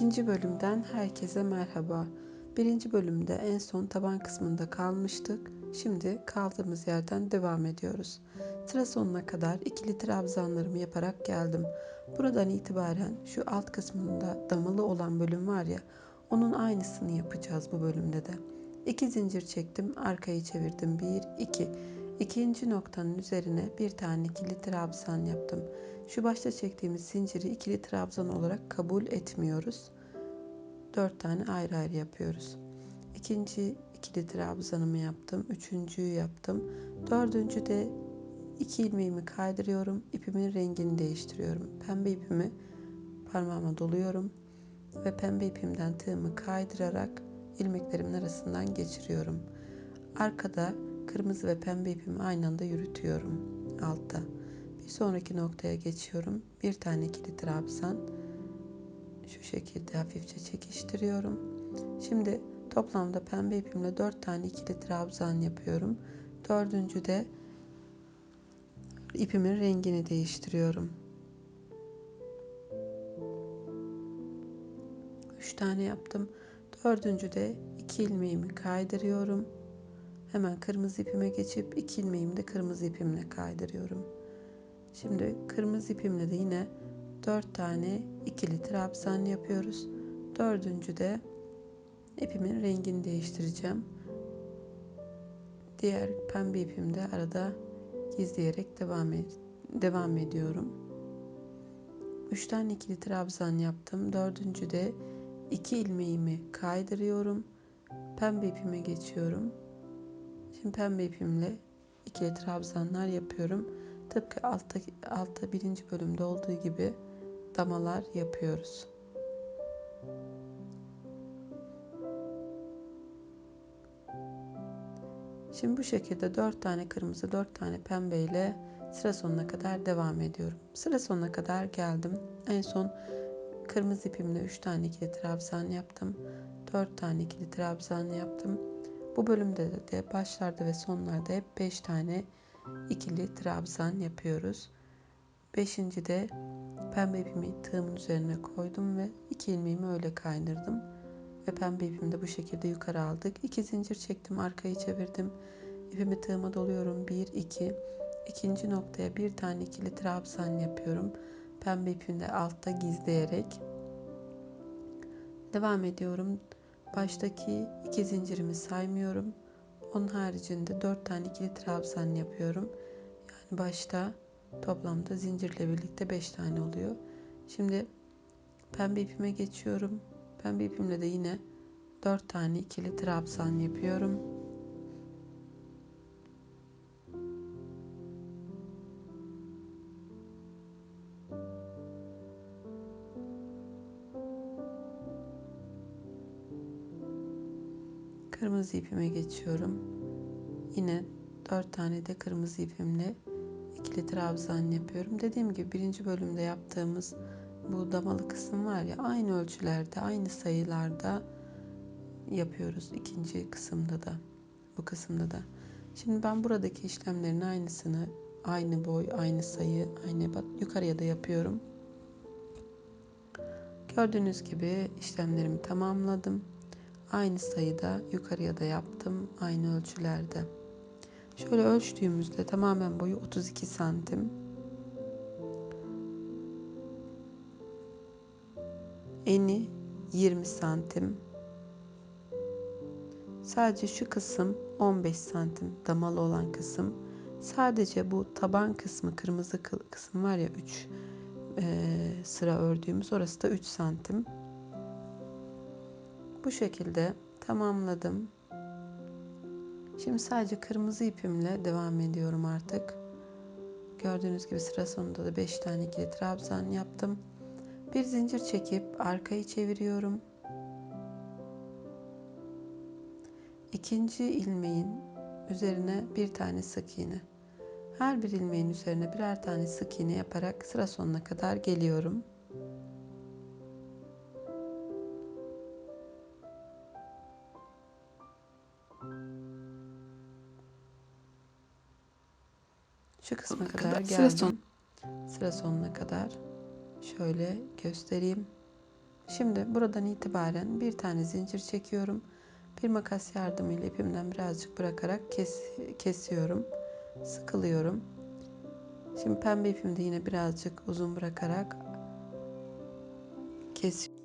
İkinci bölümden herkese merhaba. Birinci bölümde en son taban kısmında kalmıştık. Şimdi kaldığımız yerden devam ediyoruz. Sıra sonuna kadar ikili trabzanlarımı yaparak geldim. Buradan itibaren şu alt kısmında damalı olan bölüm var ya, onun aynısını yapacağız bu bölümde de. İki zincir çektim, arkayı çevirdim. Bir, iki. İkinci noktanın üzerine bir tane ikili trabzan yaptım. Şu başta çektiğimiz zinciri ikili trabzan olarak kabul etmiyoruz. Dört tane ayrı ayrı yapıyoruz. İkinci ikili trabzanımı yaptım. Üçüncüyü yaptım. Dördüncü de iki ilmeğimi kaydırıyorum. İpimin rengini değiştiriyorum. Pembe ipimi parmağıma doluyorum. Ve pembe ipimden tığımı kaydırarak ilmeklerimin arasından geçiriyorum. Arkada kırmızı ve pembe ipimi aynı anda yürütüyorum altta. Bir sonraki noktaya geçiyorum. Bir tane ikili trabzan. Şu şekilde hafifçe çekiştiriyorum. Şimdi toplamda pembe ipimle 4 tane ikili trabzan yapıyorum. Dördüncü de ipimin rengini değiştiriyorum. 3 tane yaptım. Dördüncü de iki ilmeğimi kaydırıyorum. Hemen kırmızı ipime geçip iki ilmeğimi de kırmızı ipimle kaydırıyorum. Şimdi kırmızı ipimle de yine 4 tane ikili trabzan yapıyoruz. Dördüncü de ipimin rengini değiştireceğim. Diğer pembe ipimde arada gizleyerek devam ed devam ediyorum. 3 tane ikili trabzan yaptım. Dördüncü de iki ilmeğimi kaydırıyorum. Pembe ipime geçiyorum. Şimdi pembe ipimle ikili trabzanlar yapıyorum. Tıpkı altta, altta birinci bölümde olduğu gibi damalar yapıyoruz. Şimdi bu şekilde 4 tane kırmızı 4 tane pembe ile sıra sonuna kadar devam ediyorum. Sıra sonuna kadar geldim. En son kırmızı ipimle 3 tane ikili trabzan yaptım. 4 tane ikili trabzan yaptım. Bu bölümde de başlarda ve sonlarda hep 5 tane ikili trabzan yapıyoruz. Beşinci de pembe ipimi tığımın üzerine koydum ve iki ilmeğimi öyle kaynırdım. Ve pembe ipimi de bu şekilde yukarı aldık. İki zincir çektim, arkayı çevirdim. İpimi tığıma doluyorum. Bir, iki. İkinci noktaya bir tane ikili trabzan yapıyorum. Pembe ipimi de altta gizleyerek. Devam ediyorum. Baştaki iki zincirimi saymıyorum. Onun haricinde dört tane ikili trabzan yapıyorum. Yani başta toplamda zincirle birlikte beş tane oluyor. Şimdi pembe ipime geçiyorum. Pembe ipimle de yine dört tane ikili trabzan yapıyorum. Kırmızı ipime geçiyorum. Yine dört tane de kırmızı ipimle ikili trabzan yapıyorum. Dediğim gibi birinci bölümde yaptığımız bu damalı kısım var ya aynı ölçülerde, aynı sayılarda yapıyoruz ikinci kısımda da, bu kısımda da. Şimdi ben buradaki işlemlerin aynısını aynı boy, aynı sayı, aynı yukarıya da yapıyorum. Gördüğünüz gibi işlemlerimi tamamladım. Aynı sayıda yukarıya da yaptım. Aynı ölçülerde. Şöyle ölçtüğümüzde tamamen boyu 32 santim. Eni 20 santim. Sadece şu kısım 15 santim damalı olan kısım. Sadece bu taban kısmı kırmızı kısım var ya 3 e, sıra ördüğümüz orası da 3 santim. Bu şekilde tamamladım. Şimdi sadece kırmızı ipimle devam ediyorum artık. Gördüğünüz gibi sıra sonunda da 5 tane ikili trabzan yaptım. Bir zincir çekip arkayı çeviriyorum. İkinci ilmeğin üzerine bir tane sık iğne. Her bir ilmeğin üzerine birer tane sık iğne yaparak sıra sonuna kadar geliyorum. Şu kısma kadar, kadar geldim. Sıra, son. Sıra sonuna kadar şöyle göstereyim. Şimdi buradan itibaren bir tane zincir çekiyorum. Bir makas yardımıyla ipimden birazcık bırakarak kes, kesiyorum. Sıkılıyorum. Şimdi pembe ipimi de yine birazcık uzun bırakarak kesiyorum.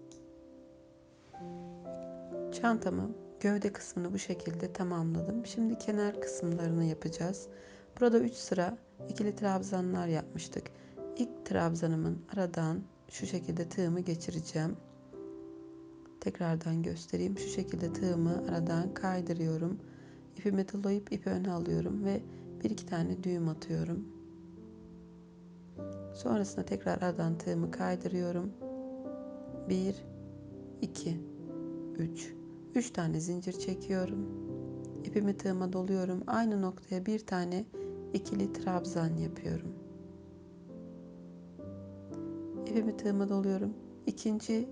Çantamı gövde kısmını bu şekilde tamamladım. Şimdi kenar kısımlarını yapacağız. Burada 3 sıra ikili trabzanlar yapmıştık. İlk trabzanımın aradan şu şekilde tığımı geçireceğim. Tekrardan göstereyim. Şu şekilde tığımı aradan kaydırıyorum. İpimi dolayıp ipi öne alıyorum ve bir iki tane düğüm atıyorum. Sonrasında tekrar aradan tığımı kaydırıyorum. 1 2 3 3 tane zincir çekiyorum. İpimi tığıma doluyorum. Aynı noktaya bir tane ikili trabzan yapıyorum. İpimi tığıma doluyorum. İkinci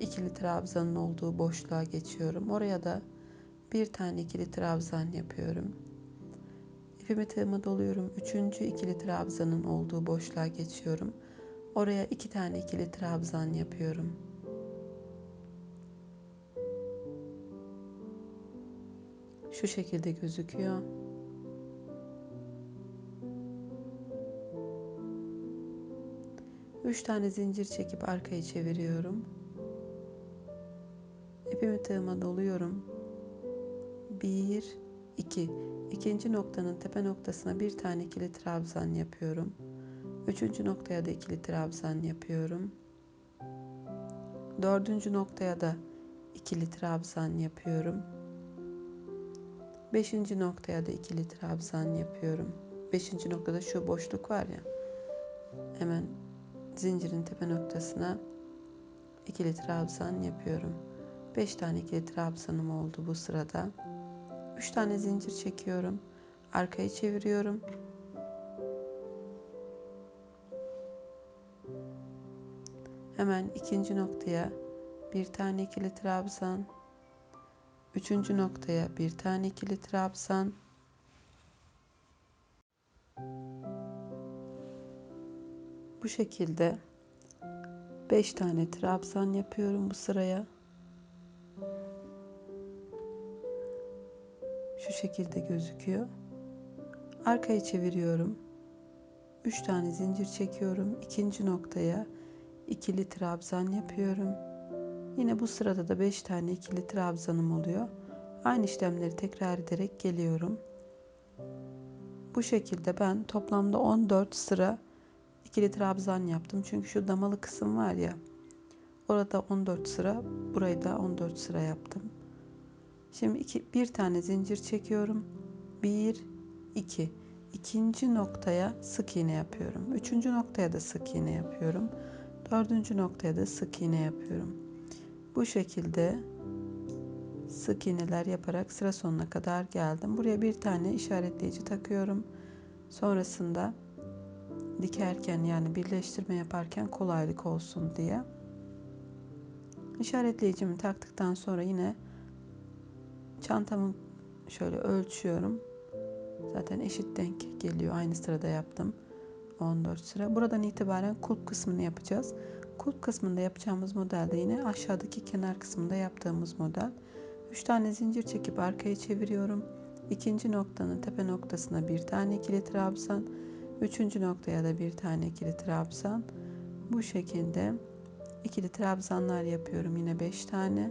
ikili trabzanın olduğu boşluğa geçiyorum. Oraya da bir tane ikili trabzan yapıyorum. İpimi tığıma doluyorum. Üçüncü ikili trabzanın olduğu boşluğa geçiyorum. Oraya iki tane ikili trabzan yapıyorum. Şu şekilde gözüküyor. Üç tane zincir çekip arkayı çeviriyorum. İpimi tığıma doluyorum. Bir, iki. İkinci noktanın tepe noktasına bir tane ikili trabzan yapıyorum. Üçüncü noktaya da ikili trabzan yapıyorum. Dördüncü noktaya da ikili trabzan yapıyorum. Beşinci noktaya da ikili trabzan yapıyorum. Beşinci noktada şu boşluk var ya. Hemen zincirin tepe noktasına ikili trabzan yapıyorum. Beş tane ikili trabzanım oldu bu sırada. Üç tane zincir çekiyorum. Arkayı çeviriyorum. Hemen ikinci noktaya bir tane ikili trabzan. Üçüncü noktaya bir tane ikili trabzan. Bu şekilde 5 tane trabzan yapıyorum bu sıraya. Şu şekilde gözüküyor. Arkayı çeviriyorum. 3 tane zincir çekiyorum. İkinci noktaya ikili trabzan yapıyorum. Yine bu sırada da 5 tane ikili trabzanım oluyor. Aynı işlemleri tekrar ederek geliyorum. Bu şekilde ben toplamda 14 sıra ikili trabzan yaptım. Çünkü şu damalı kısım var ya. Orada 14 sıra, burayı da 14 sıra yaptım. Şimdi iki, bir tane zincir çekiyorum. 1 2 İkinci noktaya sık iğne yapıyorum. Üçüncü noktaya da sık iğne yapıyorum. Dördüncü noktaya da sık iğne yapıyorum. Bu şekilde sık iğneler yaparak sıra sonuna kadar geldim. Buraya bir tane işaretleyici takıyorum. Sonrasında dikerken yani birleştirme yaparken kolaylık olsun diye. İşaretleyicimi taktıktan sonra yine çantamı şöyle ölçüyorum. Zaten eşit denk geliyor. Aynı sırada yaptım. 14 sıra. Buradan itibaren kulp kısmını yapacağız. Kulp kısmında yapacağımız modelde yine aşağıdaki kenar kısmında yaptığımız model. 3 tane zincir çekip arkaya çeviriyorum. İkinci noktanın tepe noktasına bir tane ikili trabzan. Üçüncü noktaya da bir tane ikili trabzan. Bu şekilde ikili trabzanlar yapıyorum. Yine 5 tane.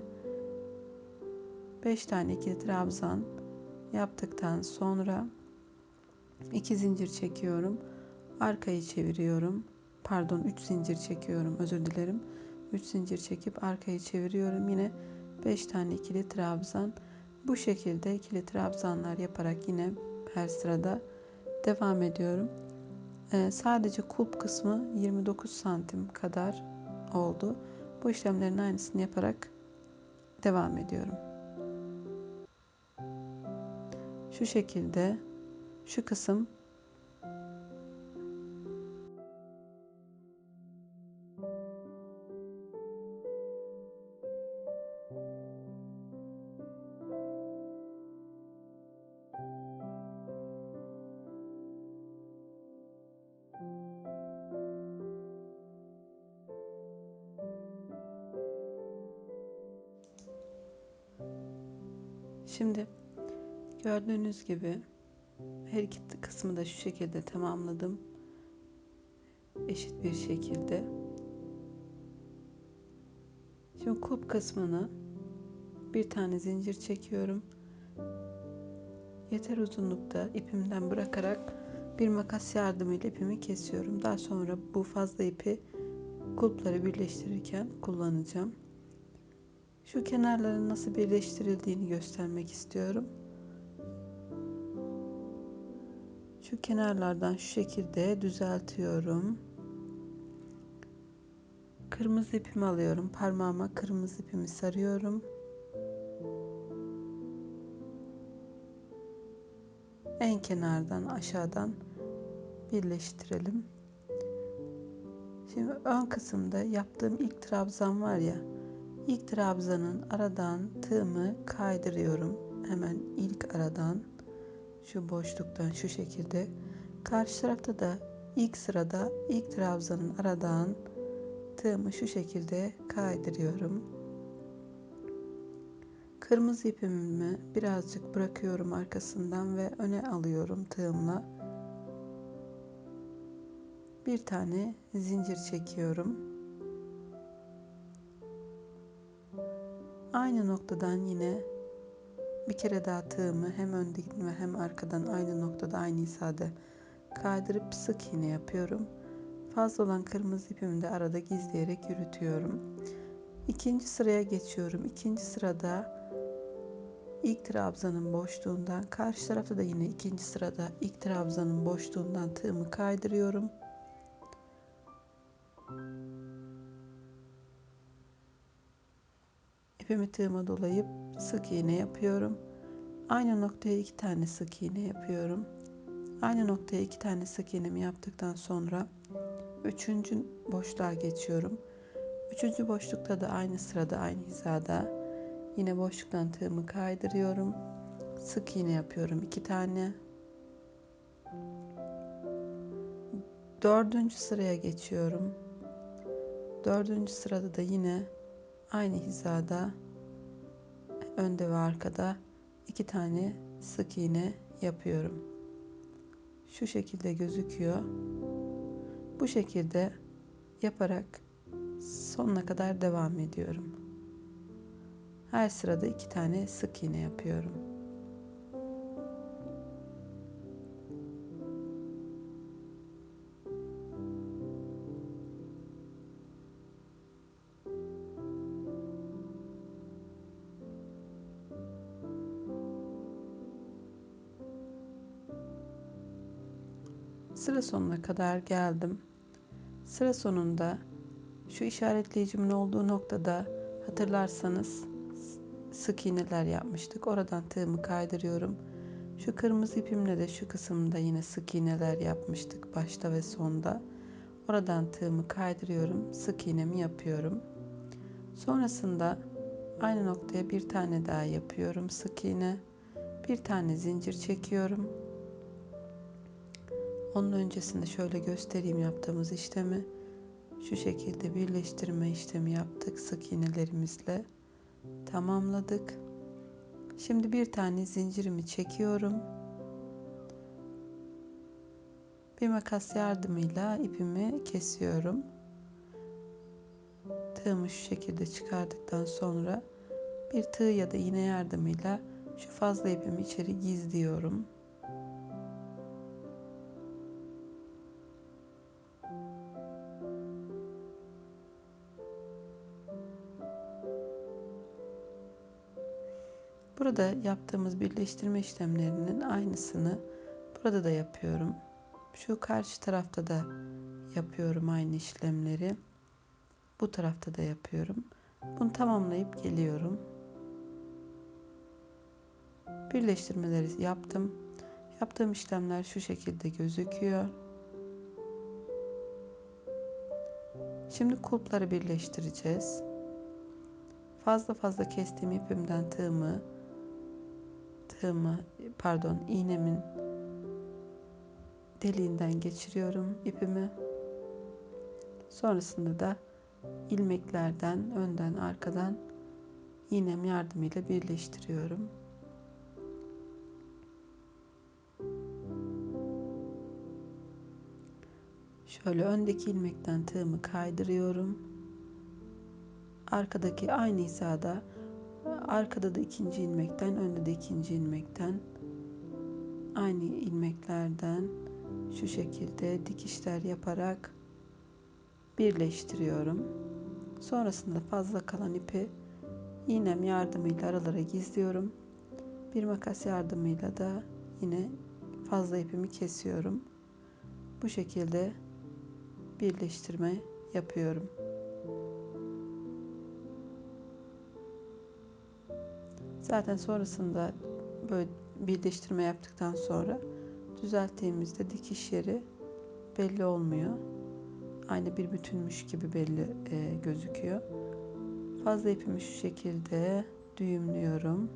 5 tane ikili trabzan yaptıktan sonra iki zincir çekiyorum. Arkayı çeviriyorum. Pardon 3 zincir çekiyorum. Özür dilerim. 3 zincir çekip arkayı çeviriyorum. Yine 5 tane ikili trabzan. Bu şekilde ikili trabzanlar yaparak yine her sırada devam ediyorum. Ee, sadece kulp kısmı 29 santim kadar oldu. Bu işlemlerin aynısını yaparak devam ediyorum. Şu şekilde şu kısım Şimdi gördüğünüz gibi her iki kısmı da şu şekilde tamamladım. Eşit bir şekilde. Şimdi kulp kısmını bir tane zincir çekiyorum. Yeter uzunlukta ipimden bırakarak bir makas yardımıyla ipimi kesiyorum. Daha sonra bu fazla ipi kulpları birleştirirken kullanacağım. Şu kenarların nasıl birleştirildiğini göstermek istiyorum. Şu kenarlardan şu şekilde düzeltiyorum. Kırmızı ipimi alıyorum. Parmağıma kırmızı ipimi sarıyorum. En kenardan aşağıdan birleştirelim. Şimdi ön kısımda yaptığım ilk trabzan var ya. İlk trabzanın aradan tığımı kaydırıyorum. Hemen ilk aradan şu boşluktan şu şekilde. Karşı tarafta da ilk sırada ilk trabzanın aradan tığımı şu şekilde kaydırıyorum. Kırmızı ipimi birazcık bırakıyorum arkasından ve öne alıyorum tığımla. Bir tane zincir çekiyorum. Aynı noktadan yine bir kere daha tığımı hem önden ve hem arkadan aynı noktada aynı hizada kaydırıp sık iğne yapıyorum. Fazla olan kırmızı ipimi de arada gizleyerek yürütüyorum. İkinci sıraya geçiyorum. İkinci sırada ilk trabzanın boşluğundan karşı tarafta da yine ikinci sırada ilk trabzanın boşluğundan tığımı kaydırıyorum. İpimi tığıma dolayıp sık iğne yapıyorum. Aynı noktaya iki tane sık iğne yapıyorum. Aynı noktaya iki tane sık iğnemi yaptıktan sonra üçüncü boşluğa geçiyorum. Üçüncü boşlukta da aynı sırada aynı hizada yine boşluktan tığımı kaydırıyorum. Sık iğne yapıyorum iki tane. Dördüncü sıraya geçiyorum. Dördüncü sırada da yine aynı hizada önde ve arkada iki tane sık iğne yapıyorum. Şu şekilde gözüküyor. Bu şekilde yaparak sonuna kadar devam ediyorum. Her sırada iki tane sık iğne yapıyorum. Sıra sonuna kadar geldim. Sıra sonunda şu işaretleyicimin olduğu noktada hatırlarsanız sık iğneler yapmıştık. Oradan tığımı kaydırıyorum. Şu kırmızı ipimle de şu kısımda yine sık iğneler yapmıştık başta ve sonda. Oradan tığımı kaydırıyorum. Sık iğnemi yapıyorum. Sonrasında aynı noktaya bir tane daha yapıyorum sık iğne. Bir tane zincir çekiyorum. Onun öncesinde şöyle göstereyim yaptığımız işlemi. Şu şekilde birleştirme işlemi yaptık sık iğnelerimizle. Tamamladık. Şimdi bir tane zincirimi çekiyorum. Bir makas yardımıyla ipimi kesiyorum. Tığımı şu şekilde çıkardıktan sonra bir tığ ya da iğne yardımıyla şu fazla ipimi içeri gizliyorum. Burada yaptığımız birleştirme işlemlerinin aynısını burada da yapıyorum. Şu karşı tarafta da yapıyorum aynı işlemleri. Bu tarafta da yapıyorum. Bunu tamamlayıp geliyorum. Birleştirmeleri yaptım. Yaptığım işlemler şu şekilde gözüküyor. Şimdi kulpları birleştireceğiz. Fazla fazla kestiğim ipimden tığımı tığımı pardon iğnemin deliğinden geçiriyorum ipimi. Sonrasında da ilmeklerden önden arkadan iğnem yardımıyla birleştiriyorum. Şöyle öndeki ilmekten tığımı kaydırıyorum. Arkadaki aynı hizada arkada da ikinci ilmekten önde de ikinci ilmekten aynı ilmeklerden şu şekilde dikişler yaparak birleştiriyorum. Sonrasında fazla kalan ipi iğnem yardımıyla aralara gizliyorum. Bir makas yardımıyla da yine fazla ipimi kesiyorum. Bu şekilde birleştirme yapıyorum. Zaten sonrasında böyle birleştirme yaptıktan sonra düzelttiğimizde dikiş yeri belli olmuyor. Aynı bir bütünmüş gibi belli e, gözüküyor. Fazla ipimi şu şekilde düğümlüyorum.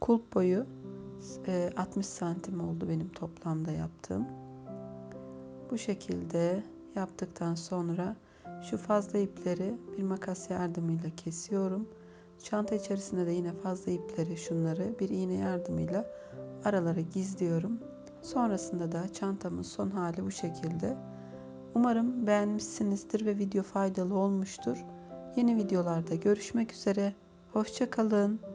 Kulp boyu 60 e, santim oldu benim toplamda yaptığım. Bu şekilde yaptıktan sonra şu fazla ipleri bir makas yardımıyla kesiyorum. Çanta içerisinde de yine fazla ipleri şunları bir iğne yardımıyla aralara gizliyorum. Sonrasında da çantamın son hali bu şekilde. Umarım beğenmişsinizdir ve video faydalı olmuştur. Yeni videolarda görüşmek üzere. Hoşçakalın.